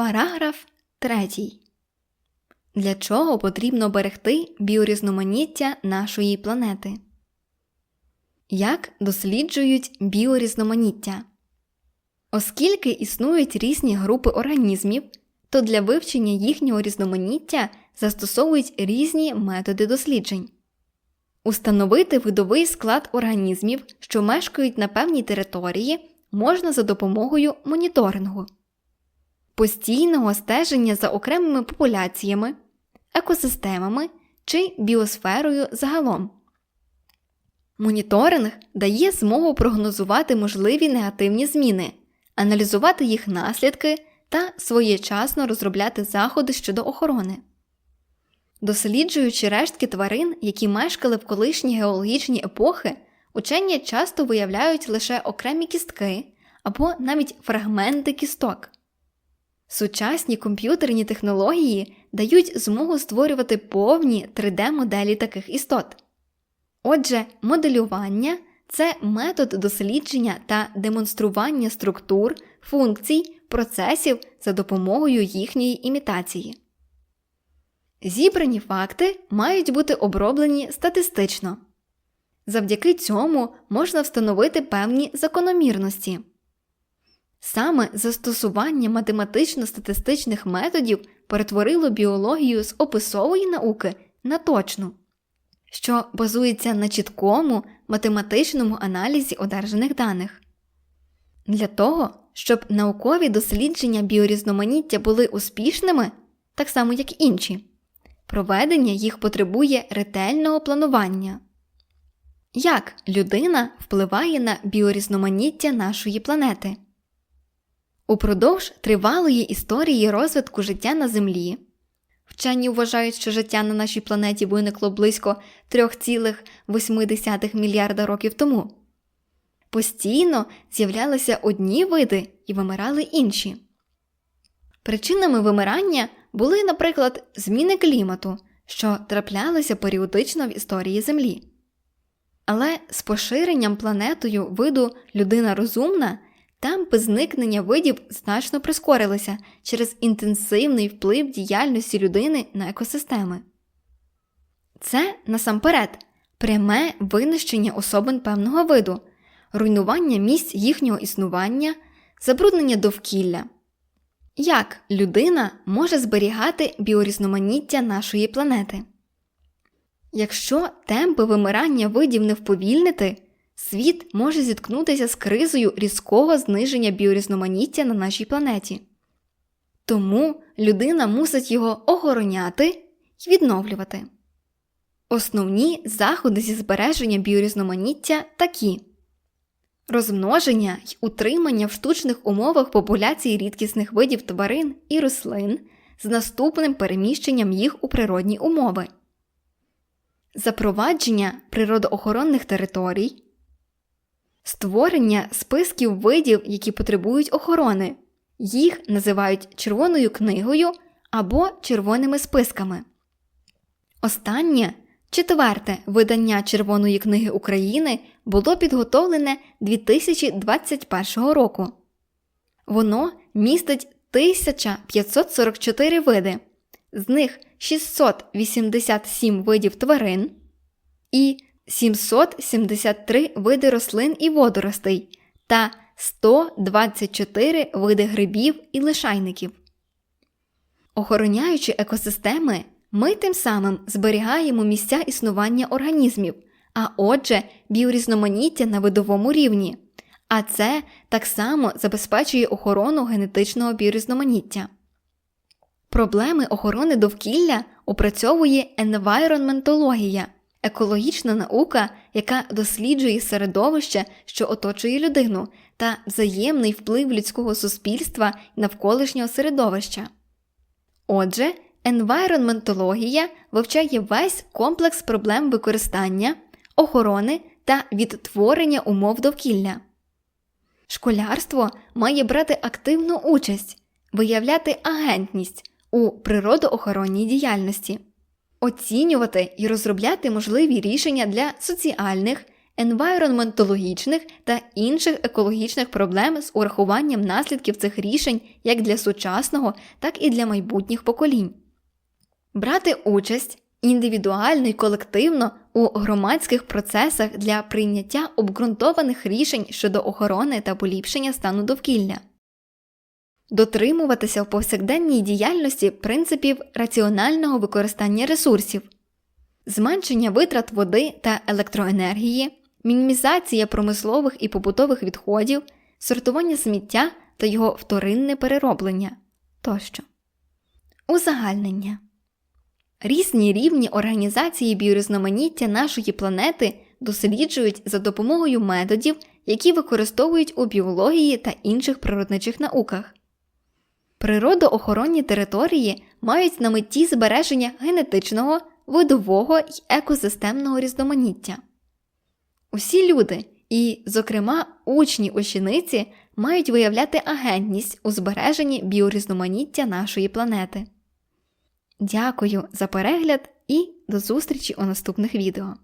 Параграф 3. Для чого потрібно берегти біорізноманіття нашої планети? Як досліджують біорізноманіття? Оскільки існують різні групи організмів, то для вивчення їхнього різноманіття застосовують різні методи досліджень. Установити видовий склад організмів, що мешкають на певній території, можна за допомогою моніторингу, постійного стеження за окремими популяціями, екосистемами чи біосферою загалом. Моніторинг дає змогу прогнозувати можливі негативні зміни, аналізувати їх наслідки та своєчасно розробляти заходи щодо охорони. Досліджуючи рештки тварин, які мешкали в колишні геологічні епохи, учені часто виявляють лише окремі кістки або навіть фрагменти кісток. Сучасні комп'ютерні технології дають змогу створювати повні 3D-моделі таких істот. Отже, моделювання це метод дослідження та демонстрування структур, функцій, процесів за допомогою їхньої імітації. Зібрані факти мають бути оброблені статистично. Завдяки цьому можна встановити певні закономірності. Саме застосування математично-статистичних методів перетворило біологію з описової науки на точну, що базується на чіткому математичному аналізі одержаних даних. Для того, щоб наукові дослідження біорізноманіття були успішними, так само як інші, проведення їх потребує ретельного планування. Як людина впливає на біорізноманіття нашої планети? Упродовж тривалої історії розвитку життя на Землі. Вчені вважають, що життя на нашій планеті виникло близько 3,8 мільярда років тому. Постійно з'являлися одні види і вимирали інші. Причинами вимирання були, наприклад, зміни клімату, що траплялися періодично в історії Землі. Але з поширенням планетою виду людина розумна темпи зникнення видів значно прискорилися через інтенсивний вплив діяльності людини на екосистеми. Це насамперед пряме винищення особин певного виду, руйнування місць їхнього існування, забруднення довкілля. Як людина може зберігати біорізноманіття нашої планети? Якщо темпи вимирання видів не вповільнити, світ може зіткнутися з кризою різкого зниження біорізноманіття на нашій планеті. Тому людина мусить його охороняти і відновлювати. Основні заходи зі збереження біорізноманіття такі розмноження й утримання в штучних умовах популяції рідкісних видів тварин і рослин з наступним переміщенням їх у природні умови, запровадження природоохоронних територій, створення списків видів, які потребують охорони. Їх називають Червоною книгою або червоними списками. Останнє четверте видання Червоної книги України було підготовлене 2021 року. Воно містить 1544 види, з них 687 видів тварин і 773 види рослин і водоростей та 124 види грибів і лишайників. Охороняючи екосистеми, ми тим самим зберігаємо місця існування організмів, а отже, біорізноманіття на видовому рівні. А це так само забезпечує охорону генетичного біорізноманіття. Проблеми охорони довкілля опрацьовує енвайронментологія екологічна наука, яка досліджує середовище, що оточує людину, та взаємний вплив людського суспільства навколишнього середовища. Отже, енвайронментологія вивчає весь комплекс проблем використання, охорони та відтворення умов довкілля. Школярство має брати активну участь, виявляти агентність у природоохоронній діяльності, оцінювати і розробляти можливі рішення для соціальних, енвайронментологічних та інших екологічних проблем з урахуванням наслідків цих рішень як для сучасного, так і для майбутніх поколінь. Брати участь індивідуально і колективно у громадських процесах для прийняття обґрунтованих рішень щодо охорони та поліпшення стану довкілля. Дотримуватися в повсякденній діяльності принципів раціонального використання ресурсів, зменшення витрат води та електроенергії, мінімізація промислових і побутових відходів, сортування сміття та його вторинне перероблення тощо. Узагальнення Різні рівні організації біорізноманіття нашої планети досліджують за допомогою методів, які використовують у біології та інших природничих науках. Природоохоронні території мають на меті збереження генетичного, видового і екосистемного різноманіття. Усі люди, і, зокрема, учні учениці, мають виявляти агентність у збереженні біорізноманіття нашої планети. Дякую за перегляд і до зустрічі у наступних відео.